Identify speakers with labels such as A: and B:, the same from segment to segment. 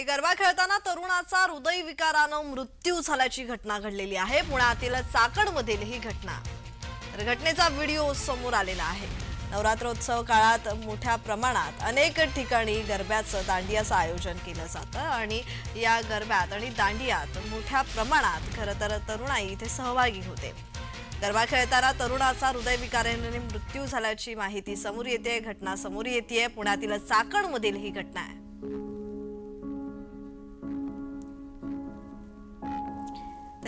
A: आणि गरबा खेळताना तरुणाचा हृदयविकारानं मृत्यू झाल्याची घटना घडलेली आहे. पुण्यातील चाकणमधील ही घटना. तर घटनेचा व्हिडिओ समोर आलेला आहे. नवरात्रोत्सव काळात मोठ्या प्रमाणात अनेक ठिकाणी गरब्याचं दांडियाचं आयोजन केलं जातं आणि या गरब्यात आणि दांडियात मोठ्या प्रमाणात खरं तर तरुणाई इथे सहभागी होते. गरबा खेळताना तरुणाचा हृदयविकाराने मृत्यू झाल्याची माहिती समोर येते घटना समोर येते पुण्यातील चाकणमधील ही घटना आहे.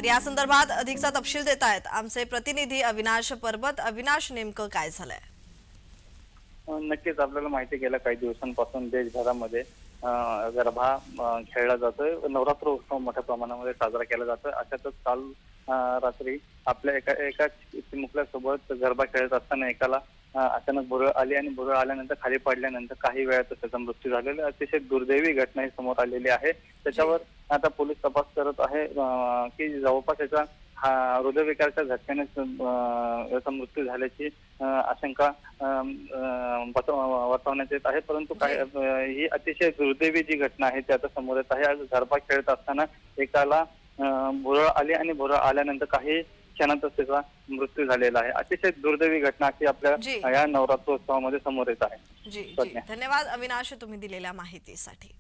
A: तर या संदर्भात अधिकचा तपशील देत आहेत आमचे प्रतिनिधी अविनाश परबत. अविनाश नेमकं काय झालंय?
B: नक्कीच आपल्याला माहिती गेल्या काही दिवसांपासून देशभरामध्ये गरबा खेळला जातोय. नवरात्र उत्सव मोठ्या प्रमाणामध्ये साजरा केला जातोय. अशातच काल रात्री आपल्या एका एका चिमुकल्यासोबत गरबा खेळत असताना एकाला अचानक भुरळ आली आणि भुरळ आल्यानंतर खाली पडल्यानंतर काही वेळातच त्याचा मृत्यू झालेला अतिशय दुर्दैवी घटना ही समोर आलेली आहे. त्याच्यावर आता पोलीस तपास करत आहे की जवळपास याचा हा हृदयविकाराच्या झटक्याने याचा मृत्यू झाल्याची आशंका वर्तवण्यात येत आहे. परंतु काय ही अतिशय दुर्दैवी जी घटना आहे ती आता समोर येत आहे. आज गरबा खेळत असताना एकाला भुरळ आली आणि भुरळ आल्यानंतर काही क्षणातच त्याचा मृत्यू झालेला आहे. अतिशय दुर्दैवी घटना अशी. आपल्या या नवरात्रोत्सवामध्ये समोर येत आहे.
A: धन्यवाद अविनाश तुम्ही दिलेल्या माहितीसाठी.